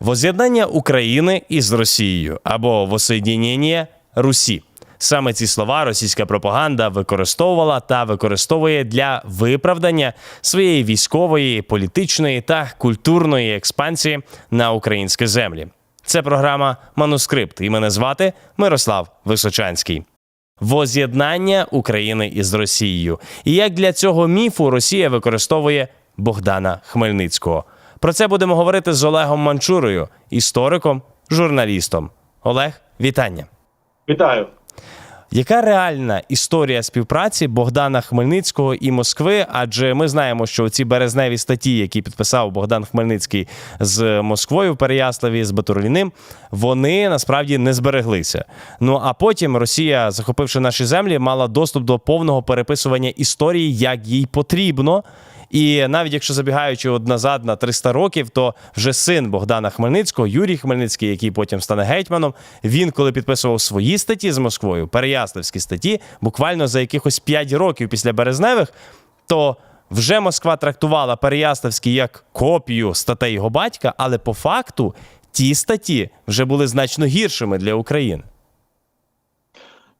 Воз'єднання України із Росією або воссоєднення Русі. Саме ці слова російська пропаганда використовувала та використовує для виправдання своєї військової, політичної та культурної експансії на українські землі. Це програма Манускрипт, і мене звати Мирослав Височанський. Воз'єднання України із Росією. І як для цього міфу Росія використовує Богдана Хмельницького. Про це будемо говорити з Олегом Манчурою, істориком, журналістом. Олег, вітання. Вітаю. Яка реальна історія співпраці Богдана Хмельницького і Москви? Адже ми знаємо, що ці березневі статті, які підписав Богдан Хмельницький з Москвою в Переяславі, з Батурліним, вони насправді не збереглися. Ну а потім Росія, захопивши наші землі, мала доступ до повного переписування історії, як їй потрібно. І навіть якщо забігаючи от назад на 300 років, то вже син Богдана Хмельницького, Юрій Хмельницький, який потім стане гетьманом, він, коли підписував свої статті з Москвою, переяславські статті, буквально за якихось 5 років після Березневих, то вже Москва трактувала Переяславський як копію статей його батька, але по факту ті статті вже були значно гіршими для України.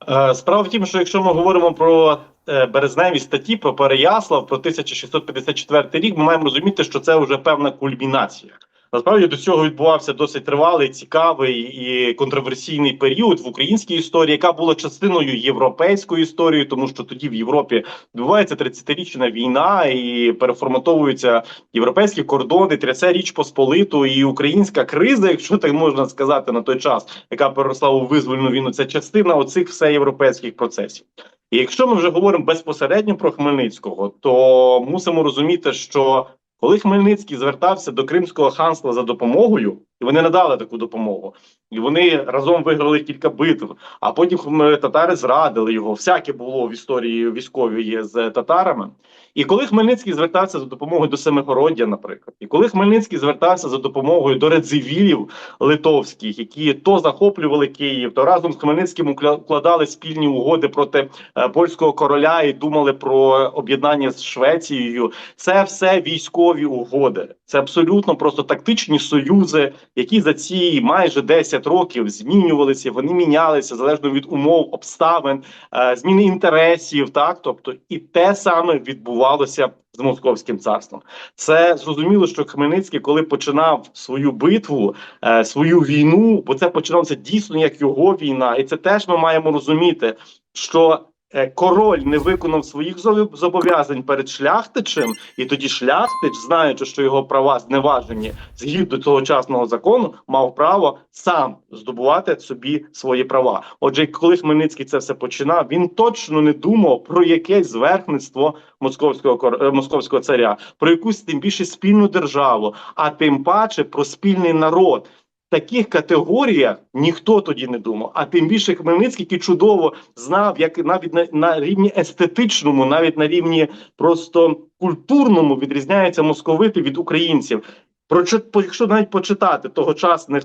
Е, Справа в тім, що якщо ми говоримо про е, березневі статті, про Переяслав, про 1654 рік, ми маємо розуміти, що це вже певна кульмінація. Насправді до цього відбувався досить тривалий, цікавий і контроверсійний період в українській історії, яка була частиною європейської історії, тому що тоді в Європі відбувається 30-річна війна і переформатовуються європейські кордони, трясе річ Посполиту, і українська криза, якщо так можна сказати, на той час, яка переросла у визвольну війну, це частина оцих всеєвропейських процесів. І якщо ми вже говоримо безпосередньо про Хмельницького, то мусимо розуміти, що коли Хмельницький звертався до Кримського ханства за допомогою, і вони надали таку допомогу, і вони разом виграли кілька битв. А потім татари зрадили його. Всяке було в історії військовій з татарами. І коли Хмельницький звертався за допомогою до Семигороддя, наприклад, і коли Хмельницький звертався за допомогою до радзивілів литовських, які то захоплювали Київ, то разом з Хмельницьким укладали спільні угоди проти е, польського короля і думали про об'єднання з Швецією. Це все військові угоди. Це абсолютно просто тактичні союзи, які за ці майже 10 років змінювалися. Вони мінялися залежно від умов, обставин, е, зміни інтересів. Так, тобто, і те саме відбувалося з московським царством. Це зрозуміло, що Хмельницький, коли починав свою битву, е, свою війну, бо це починалося дійсно як його війна, і це теж ми маємо розуміти, що. Е, Король не виконав своїх зо- зобов'язань перед шляхтичем, і тоді шляхтич, знаючи, що його права зневажені згідно тогочасного закону, мав право сам здобувати собі свої права. Отже, коли Хмельницький це все починав, він точно не думав про якесь зверхництво московського е, московського царя, про якусь тим більше спільну державу, а тим паче про спільний народ. Таких категоріях ніхто тоді не думав, а тим більше Хмельницький, який чудово знав, як навіть на, на рівні естетичному, навіть на рівні просто культурному відрізняються московити від українців. Про якщо навіть почитати тогочасних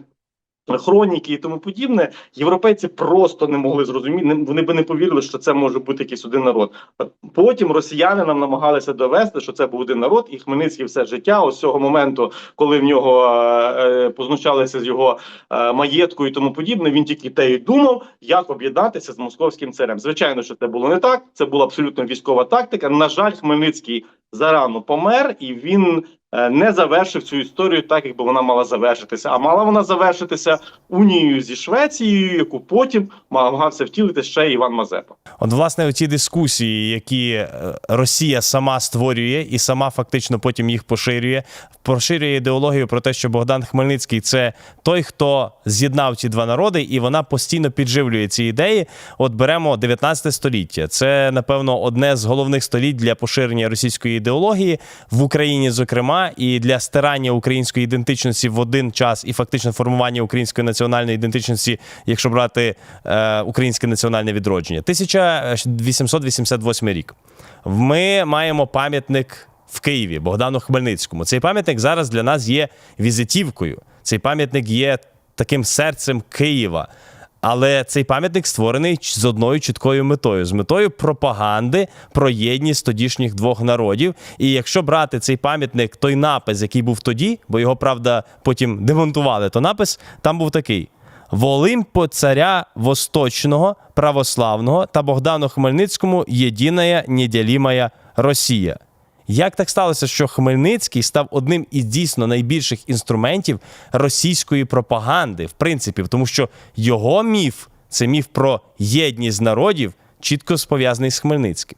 хроніки і тому подібне, європейці просто не могли зрозуміти. Вони би не повірили, що це може бути якийсь один народ. Потім росіяни нам намагалися довести, що це був один народ, і Хмельницький все життя, ось цього моменту, коли в нього е, е, познущалися з його е, маєтку і тому подібне, він тільки те й думав, як об'єднатися з московським царем. Звичайно, що це було не так. Це була абсолютно військова тактика. На жаль, Хмельницький зарано помер, і він е, не завершив цю історію так, як би вона мала завершитися. А мала вона завершитися унією зі Швецією, яку потім намагався втілити ще Іван Мазепа. От, власне, ті дискусії, які е, Росія сама створює і сама фактично потім їх поширює, поширює ідеологію про те, що Богдан Хмельницький це той, хто з'єднав ці два народи, і вона постійно підживлює ці ідеї. От беремо 19 століття. Це, напевно, одне з головних століть для поширення російської в Україні, зокрема, і для стирання української ідентичності в один час і фактично формування української національної ідентичності, якщо брати е, українське національне відродження. 1888 рік. Ми маємо пам'ятник в Києві Богдану Хмельницькому. Цей пам'ятник зараз для нас є візитівкою. Цей пам'ятник є таким серцем Києва. Але цей пам'ятник створений з одною чіткою метою: з метою пропаганди про єдність тодішніх двох народів. І якщо брати цей пам'ятник, той напис, який був тоді, бо його правда потім демонтували, то напис там був такий: в Олимпо царя Восточного, православного та Богдану Хмельницькому єдиная неділімая Росія. Як так сталося, що Хмельницький став одним із дійсно найбільших інструментів російської пропаганди, в принципі, тому що його міф це міф про єдність народів, чітко пов'язаний з Хмельницьким.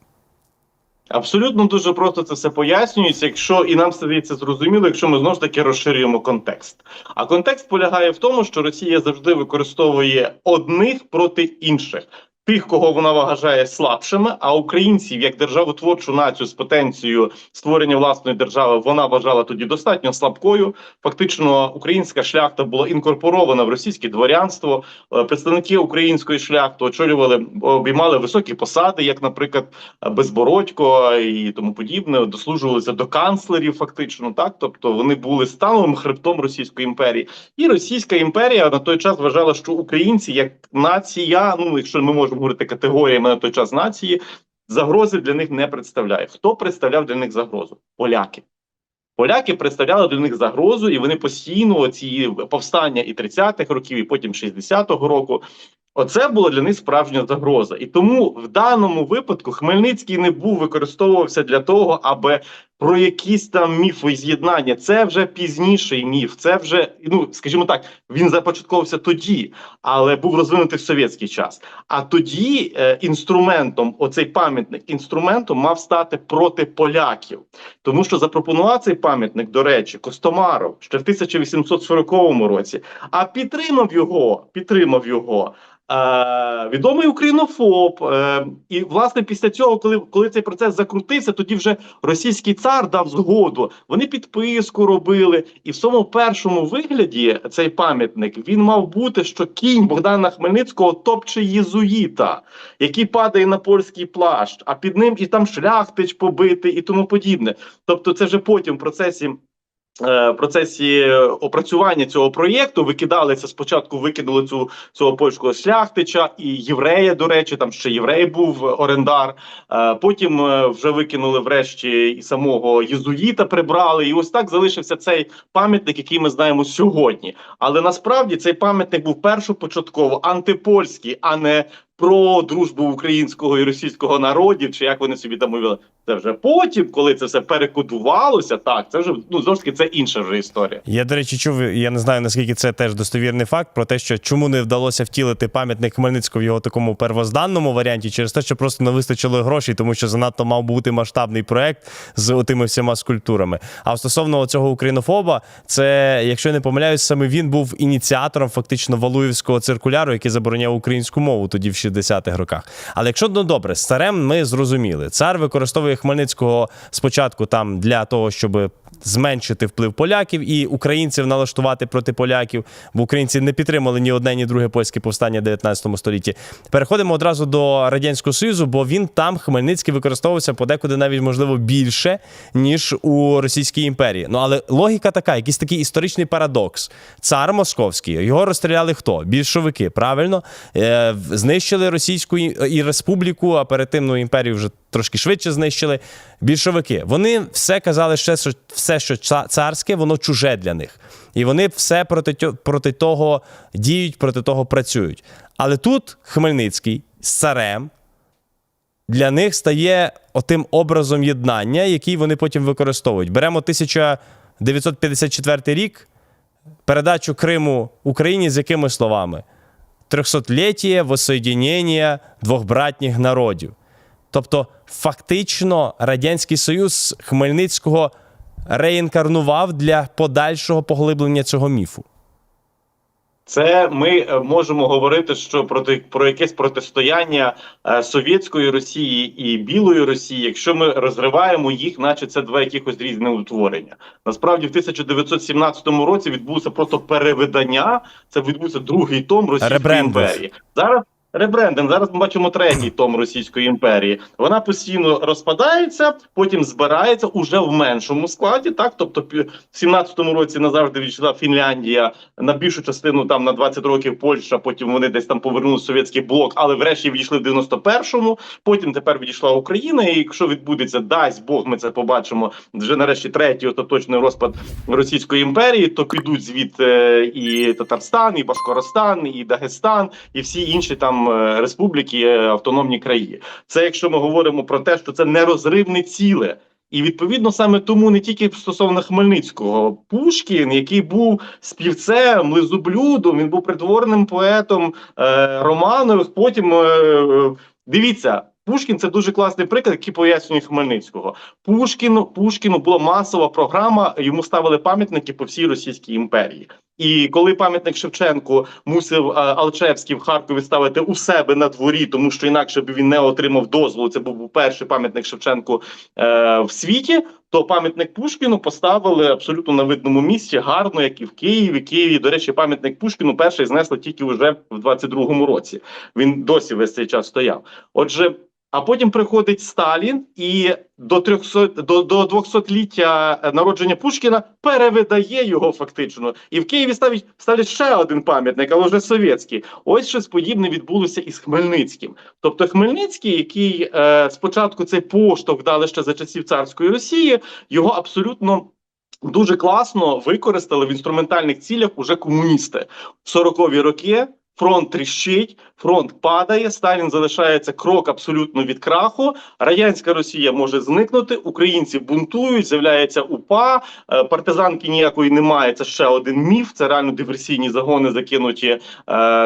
Абсолютно дуже просто це все пояснюється, якщо і нам стається зрозуміло, якщо ми знову ж таки розширюємо контекст. А контекст полягає в тому, що Росія завжди використовує одних проти інших. Тих, кого вона вважає слабшими, а українців як державотворчу націю з потенцією створення власної держави вона вважала тоді достатньо слабкою. Фактично, українська шляхта була інкорпорована в російське дворянство. Е, Представники української шляхти очолювали обіймали високі посади, як, наприклад, Безбородько і тому подібне, дослужувалися до канцлерів, фактично, так тобто вони були становим хребтом Російської імперії, і Російська імперія на той час вважала, що українці як нація, ну якщо ми можемо говорити категоріями на той час нації, загрози для них не представляє. Хто представляв для них загрозу? Поляки. Поляки представляли для них загрозу, і вони постійно ці повстання і 30-х років, і потім 60-го року. Оце була для них справжня загроза. І тому в даному випадку Хмельницький не був використовувався для того, аби про якісь там міфи з'єднання. Це вже пізніший міф. Це вже ну скажімо так, він започатковувався тоді, але був розвинутий в совєтський час. А тоді е, інструментом, оцей пам'ятник інструментом мав стати проти поляків, тому що запропонував цей пам'ятник, до речі, Костомаров ще в 1840 році. А підтримав його, підтримав його. Е, відомий українофоб, е, і власне після цього, коли коли цей процес закрутився, тоді вже російський цар дав згоду. Вони підписку робили, і в своєму першому вигляді цей пам'ятник він мав бути, що кінь Богдана Хмельницького топче єзуїта, який падає на польський плащ, а під ним і там шляхтич побитий, і тому подібне. Тобто, це вже потім в процесі. Е, процесі опрацювання цього проєкту викидалися спочатку, викинули цю цього польського шляхтича і єврея. До речі, там ще єврей був орендар. Е, Потім е, вже викинули врешті і самого єзуїта прибрали. І ось так залишився цей пам'ятник, який ми знаємо сьогодні. Але насправді цей пам'ятник був першопочатково антипольський, а не про дружбу українського і російського народів, чи як вони собі там мовили. Це вже потім, коли це все перекодувалося, так це вже ну таки це інша вже історія. Я, до речі, чув, я не знаю, наскільки це теж достовірний факт, про те, що чому не вдалося втілити пам'ятник Хмельницького в його такому первозданному варіанті, через те, що просто не вистачило грошей, тому що занадто мав бути масштабний проект з отими всіма скульптурами. А стосовно цього українофоба, це, якщо я не помиляюсь, саме він був ініціатором фактично Валуївського циркуляру, який забороняв українську мову тоді в 60-х роках. Але якщо ну добре, з царем ми зрозуміли, цар використовує Хмельницького спочатку там для того, щоб зменшити вплив поляків і українців налаштувати проти поляків, бо українці не підтримали ні одне, ні друге польське повстання в 19 столітті. Переходимо одразу до радянського союзу, бо він там Хмельницький використовувався подекуди навіть можливо більше ніж у Російській імперії. Ну але логіка така, якийсь такий історичний парадокс. Цар московський його розстріляли хто? Більшовики, правильно Е, знищили російську і республіку, а перед тим ну, імперію вже трошки швидше знищили. Більшовики. Вони все казали, ще що все, що царське, воно чуже для них. І вони все проти, проти того діють, проти того працюють. Але тут Хмельницький з царем для них стає отим образом єднання, який вони потім використовують. Беремо 1954 рік, передачу Криму Україні з якими словами? Трьохсотліття воссоєдінення двох братніх народів. Тобто, фактично, Радянський Союз Хмельницького реінкарнував для подальшого поглиблення цього міфу. Це ми е, можемо говорити, що проти про якесь протистояння е, совєтської Росії і білої Росії, якщо ми розриваємо їх, наче це два якихось різні утворення. Насправді, в 1917 році відбулося просто перевидання. Це відбувся другий том Російської імперії. Зараз Ребрендинг. Зараз ми бачимо третій том Російської імперії. Вона постійно розпадається, потім збирається уже в меншому складі. Так, тобто, в 17-му році назавжди відійшла Фінляндія на більшу частину, там на 20 років Польща. Потім вони десь там повернули совєтський блок, але врешті відійшли в 91-му. Потім тепер відійшла Україна. І якщо відбудеться, дасть Бог, ми це побачимо вже нарешті третій остаточний розпад Російської імперії, то підуть звідти і Татарстан, і Башкоростан, і Дагестан, і всі інші там е, республіки, автономні краї. Це якщо ми говоримо про те, що це нерозривне ціле. І відповідно саме тому не тільки стосовно Хмельницького, Пушкін, який був співцем, лизоблюдом, він був притворним поетом е, Романових. Потім е, е, дивіться, Пушкін це дуже класний приклад, який пояснює Хмельницького. Пушкіну Пушкіну була масова програма. Йому ставили пам'ятники по всій Російській імперії. І коли пам'ятник Шевченку мусив е, Алчевський в Харкові ставити у себе на дворі, тому що інакше б він не отримав дозволу. Це був перший пам'ятник Шевченку е, в світі. То пам'ятник Пушкіну поставили абсолютно на видному місці, гарно, як і в Києві. Києві, до речі, пам'ятник Пушкіну перший знесли тільки вже в 22-му році. Він досі весь цей час стояв. Отже, а потім приходить Сталін і до 300, до, до 200-ліття народження Пушкіна перевидає його фактично. І в Києві ставить ставлять ще один пам'ятник, але вже совєтський. Ось щось подібне відбулося із Хмельницьким. Тобто Хмельницький, який е, спочатку цей поштовх дали ще за часів царської Росії, його абсолютно. Дуже класно використали в інструментальних цілях уже комуністи в 40-ві роки. Фронт тріщить, фронт падає. Сталін залишається крок абсолютно від краху. Радянська Росія може зникнути. Українці бунтують, з'являється УПА. е, Партизанки ніякої немає. Це ще один міф. Це реально диверсійні загони закинуті е,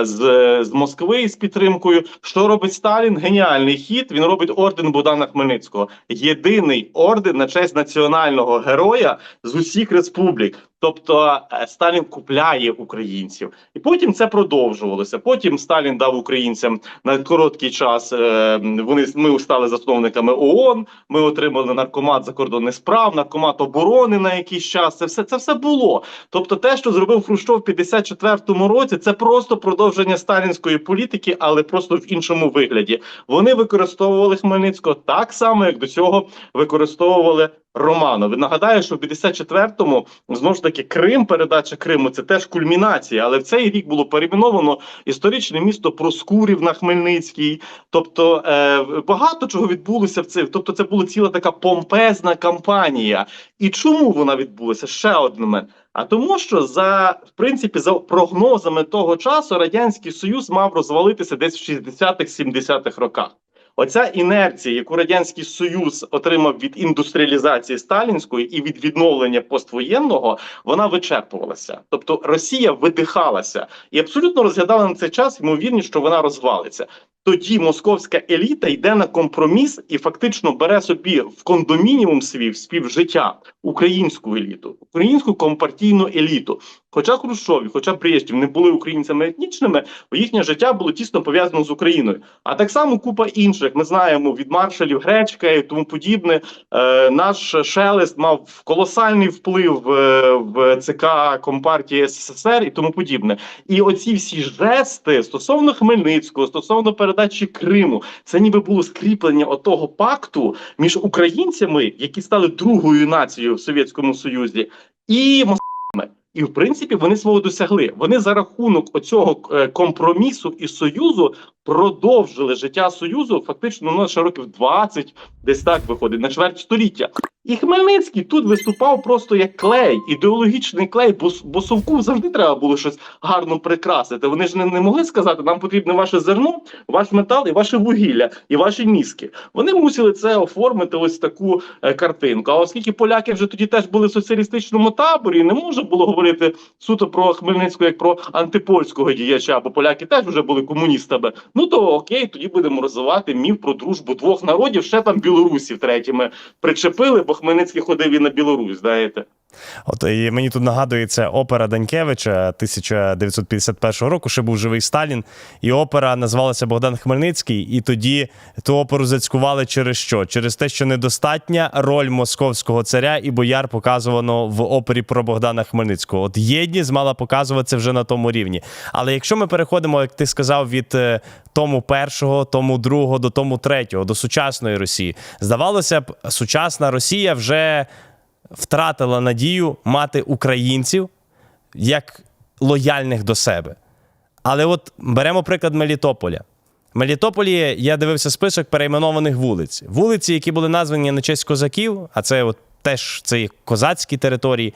з, з Москви з підтримкою. Що робить Сталін? Геніальний хід. Він робить орден Богдана Хмельницького. Єдиний орден на честь національного героя з усіх республік. Тобто е, Сталін купляє українців, і потім це продовжувалося. Потім Сталін дав українцям на короткий час. е, Вони ми стали засновниками ООН. Ми отримали наркомат закордонних справ, наркомат оборони на якийсь час. Це все це все було. Тобто, те, що зробив Хрущов в 54-му році, це просто продовження сталінської політики, але просто в іншому вигляді. Вони використовували Хмельницького так само, як до цього використовували Романов. Нагадаю, що в 54-му знову ж таки Крим, передача Криму, це теж кульмінація. Але в цей рік було перейменовано історичне місто Проскурів на Хмельницький. Тобто е, багато чого відбулося в цим. Тобто, це була ціла така помпезна кампанія. І чому вона відбулася? Ще один момент. А тому, що за в принципі за прогнозами того часу радянський союз мав розвалитися десь в 60-х-70-х роках. Оця інерція, яку радянський союз отримав від індустріалізації сталінської і від відновлення поствоєнного, вона вичерпувалася. Тобто Росія видихалася і абсолютно розглядала на цей час ймовірність, що вона розвалиться. Тоді московська еліта йде на компроміс і фактично бере собі в кондомініум свій співжиття українську еліту, українську компартійну еліту. Хоча Хрущов, і хоча Брежнєв не були українцями етнічними, їхнє життя було тісно пов'язано з Україною. А так само купа інших. Ми знаємо від маршалів Гречка і тому подібне. Е, наш шелест мав колосальний вплив е, в ЦК Компартії СССР і тому подібне. І оці всі жести стосовно Хмельницького, стосовно передачі Криму, це ніби було скріплення отого пакту між українцями, які стали другою нацією в Совєтському Союзі, і. І в принципі вони свого досягли. Вони за рахунок оцього е, компромісу і союзу продовжили життя союзу фактично ну, ще років 20, десь так виходить на чверть століття. І Хмельницький тут виступав просто як клей, ідеологічний клей, бо, бо совку завжди треба було щось гарно прикрасити. Вони ж не, не могли сказати, нам потрібне ваше зерно, ваш метал і ваше вугілля, і ваші мізки. Вони мусили це оформити ось таку е, картинку. А оскільки поляки вже тоді теж були в соціалістичному таборі, не можна було говорити суто про Хмельницького як про антипольського діяча, бо поляки теж вже були комуністами. Ну то окей, тоді будемо розвивати міф про дружбу двох народів. Ще там білорусів третіми причепили, бо Хмельницький ходив і на Білорусь, знаєте. От і мені тут нагадується опера Данькевича 1951 року, ще був живий Сталін, і опера називалася Богдан Хмельницький. І тоді ту оперу зацькували через що? Через те, що недостатня роль московського царя і бояр показувано в опері про Богдана Хмельницького. От єдність мала показуватися вже на тому рівні. Але якщо ми переходимо, як ти сказав, від е, тому першого, тому другого до тому третього, до сучасної Росії, здавалося б, сучасна Росія вже втратила надію мати українців як лояльних до себе. Але от беремо приклад Мелітополя. В Мелітополі я дивився список перейменованих вулиць. Вулиці, які були названі на честь козаків, а це от теж це козацькі території,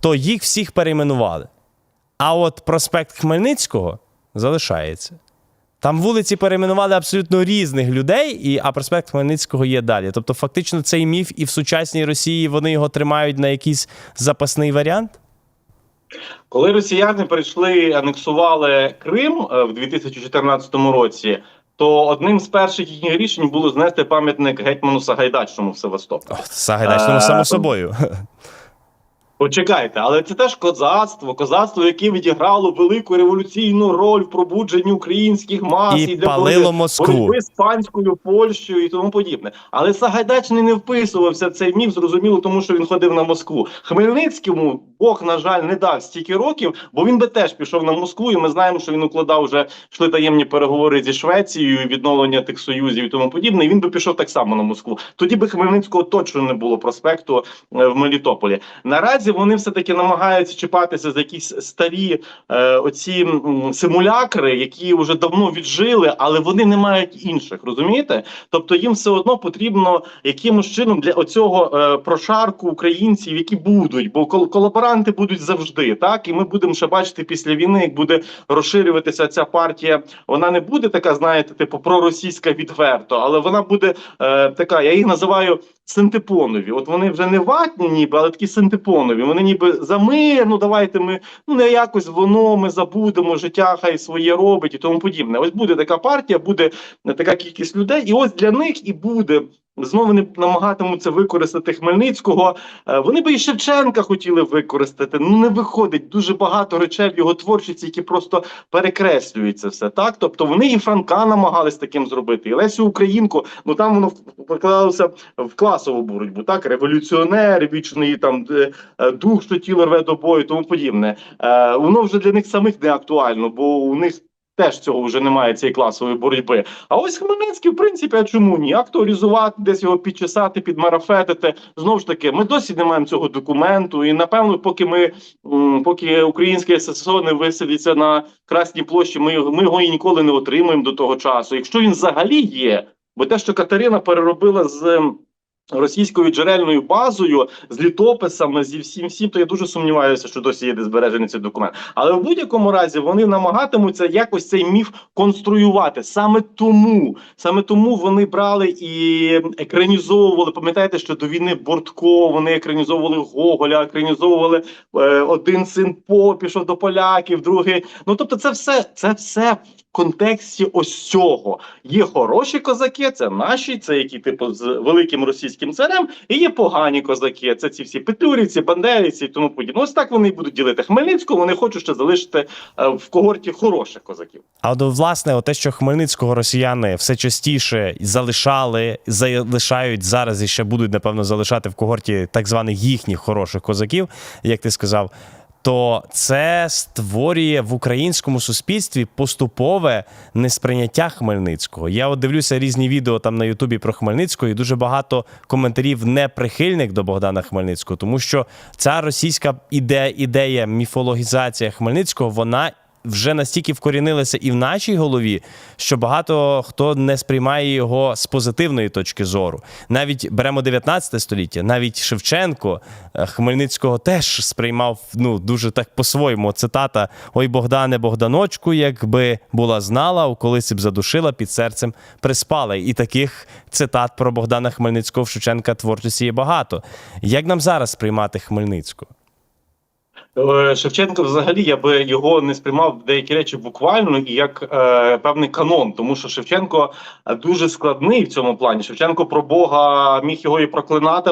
то їх всіх перейменували. А от проспект Хмельницького залишається. Там вулиці перейменували абсолютно різних людей, і, а проспект Хмельницького є далі. Тобто, фактично, цей міф і в сучасній Росії вони його тримають на якийсь запасний варіант. Коли росіяни прийшли, анексували Крим е, в 2014 році, то одним з перших їхніх рішень було знести пам'ятник гетьману Сагайдачному в Севастополі. Сагайдачному, Е, само собою. Почекайте, але це теж козацтво, козацтво, яке відіграло велику революційну роль в пробудженні українських мас І для палило боротьби- Москву. боротьби з панською Польщею і тому подібне. Але Сагайдачний не вписувався в цей міф, зрозуміло, тому що він ходив на Москву. Хмельницькому Бог, на жаль, не дав стільки років, бо він би теж пішов на Москву, і ми знаємо, що він укладав вже йшли таємні переговори зі Швецією, і відновлення тих союзів і тому подібне. І він би пішов так само на Москву. Тоді би Хмельницького точно не було проспекту е, в Мелітополі. Наразі вони все таки намагаються чіпатися за якісь старі е, оці симулякри, які вже давно віджили, але вони не мають інших. Розумієте? Тобто їм все одно потрібно якимось чином для оцього е, прошарку українців, які будуть, бо кол- колаборанти будуть завжди, так і ми будемо ще бачити після війни, як буде розширюватися ця партія. Вона не буде така, знаєте, типу проросійська відверто, але вона буде е, така. Я їх називаю синтепонові. От вони вже не ватні, ніби, але такі синтепонові. Вони ніби за мир, ну давайте ми ну не якось воно ми забудемо, життя хай своє робить і тому подібне. Ось буде така партія, буде така кількість людей, і ось для них і буде. Знову вони намагатимуться використати Хмельницького. Е, Вони би і Шевченка хотіли використати. Ну не виходить дуже багато речей в його творчості, які просто перекреслюються все. Так, тобто вони і Франка намагались таким зробити, і Лесю Українку. Ну там воно покладалося в класову боротьбу. Так, революціонер, вічний там е, е, дух, що тіло рве до бою, тому подібне. Воно вже для них самих не актуально, бо у них. Теж цього вже немає цієї класової боротьби. А ось Хмельницький, в принципі, а чому ні? Актуалізувати, десь його підчесати, підмарафетити. Знову ж таки, ми досі не маємо цього документу. І напевно, поки ми поки українське ССО не висадиться на Красній площі, ми, його- ми його і ніколи не отримаємо до того часу. Якщо він взагалі є, бо те, що Катерина переробила з. Російською джерельною базою з літописами зі всім всім, то я дуже сумніваюся, що досі є де збережений цей документ. Але в будь-якому разі вони намагатимуться якось цей міф конструювати. Саме тому, саме тому вони брали і екранізовували. Пам'ятаєте, що до війни Бортко вони екранізовували Гоголя, екранізовували е, один син по пішов до поляків, другий. Ну тобто, це все, це все контексті ось цього. Є хороші козаки, це наші, це які типу з великим російським царем, і є погані козаки. Це ці всі петлюрівці, бандерівці і тому подібне. Ось так вони будуть ділити Хмельницького. Вони хочуть ще залишити е, в когорті хороших козаків. А от, власне, те, що Хмельницького росіяни все частіше залишали, залишають зараз і ще будуть, напевно, залишати в когорті так званих їхніх хороших козаків, як ти сказав. То це створює в українському суспільстві поступове несприйняття Хмельницького. Я от дивлюся різні відео там на Ютубі про Хмельницького, і дуже багато коментарів неприхильних до Богдана Хмельницького, тому що ця російська ідея, ідея міфологізація Хмельницького, вона вже настільки вкорінилися і в нашій голові, що багато хто не сприймає його з позитивної точки зору. Навіть беремо 19 століття, навіть Шевченко е, Хмельницького теж сприймав ну дуже так по-своєму. Цитата: Ой, Богдане, Богданочку, якби була знала, у колиці б задушила, під серцем приспала. І таких цитат про Богдана Хмельницького в Шевченка творчості є багато. Як нам зараз сприймати Хмельницького? Е, Шевченко, взагалі, я би його не сприймав деякі речі буквально і як е, певний канон, тому що Шевченко е, дуже складний в цьому плані. Шевченко про Бога міг його і проклинати,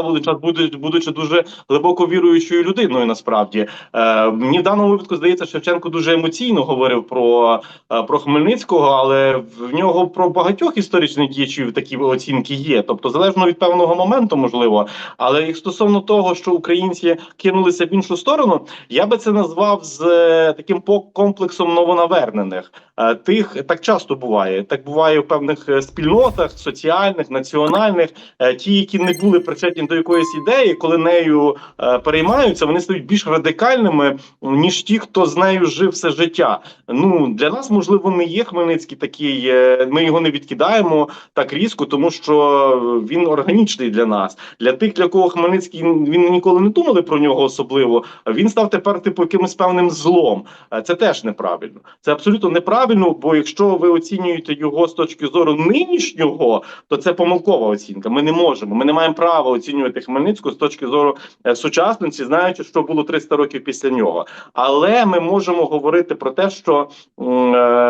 будучи, дуже глибоко віруючою людиною. Насправді е, мені в даному випадку здається, Шевченко дуже емоційно говорив про, е, про Хмельницького, але в нього про багатьох історичних діячів такі оцінки є. Тобто, залежно від певного моменту, можливо. Але стосовно того, що українці кинулися в іншу сторону. Я би це назвав з е, таким комплексом новонавернених. Е, Тих так часто буває. Так буває в певних е, спільнотах, соціальних, національних. Е, Ті, які не були причетні до якоїсь ідеї, коли нею переймаються, вони стають більш радикальними ніж ті, хто з нею жив все життя. Ну для нас можливо не є Хмельницький такий. Ми його не відкидаємо так різко, тому що він органічний для нас. Для тих, для кого Хмельницький він ніколи не думали про нього особливо. Він став тепер типу якимось певним злом. Це теж неправильно. Це абсолютно неправильно. Бо якщо ви оцінюєте його з точки зору нинішнього, то це помилкова оцінка. Ми не можемо. Ми не маємо права оцінювати Хмельницького з точки зору е, сучасності, знаючи, що було 300 років після нього. Але ми можемо говорити про те, що е,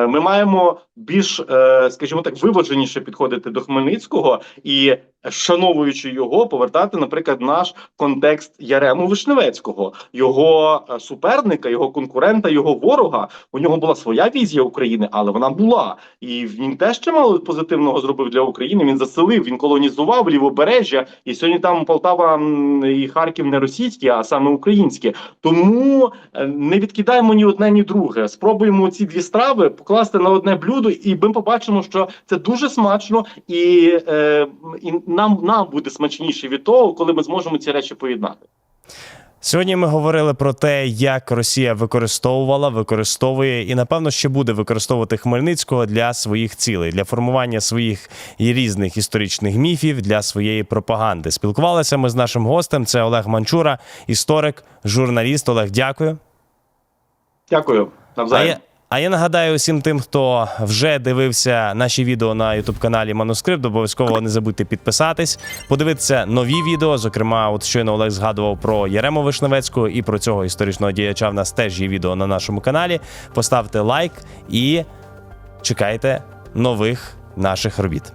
ми маємо більш, е, скажімо так, виваженіше підходити до Хмельницького і. Шановуючи його, повертати, наприклад, наш контекст Ярему Вишневецького, його суперника, його конкурента, його ворога. У нього була своя візія України, але вона була, і він теж чимало позитивного зробив для України. Він заселив, він колонізував лівобережжя, і сьогодні там Полтава і Харків не російські, а саме українські. Тому е, не відкидаємо ні одне, ні друге. Спробуємо ці дві страви покласти на одне блюдо, і ми побачимо, що це дуже смачно, і, е, і нам, нам буде смачніше від того, коли ми зможемо ці речі поєднати. Сьогодні ми говорили про те, як Росія використовувала, використовує і напевно ще буде використовувати Хмельницького для своїх цілей, для формування своїх і різних історичних міфів для своєї пропаганди. Спілкувалися ми з нашим гостем. Це Олег Манчура, історик, журналіст. Олег, дякую. Дякую. Навзаєм. А я нагадаю усім тим, хто вже дивився наші відео на youtube каналі Манускрипт. Обов'язково не забудьте підписатись, подивитися нові відео. Зокрема, от щойно Олег згадував про Ярему Вишневецького і про цього історичного діяча. В нас теж є відео на нашому каналі. Поставте лайк і чекайте нових наших робіт.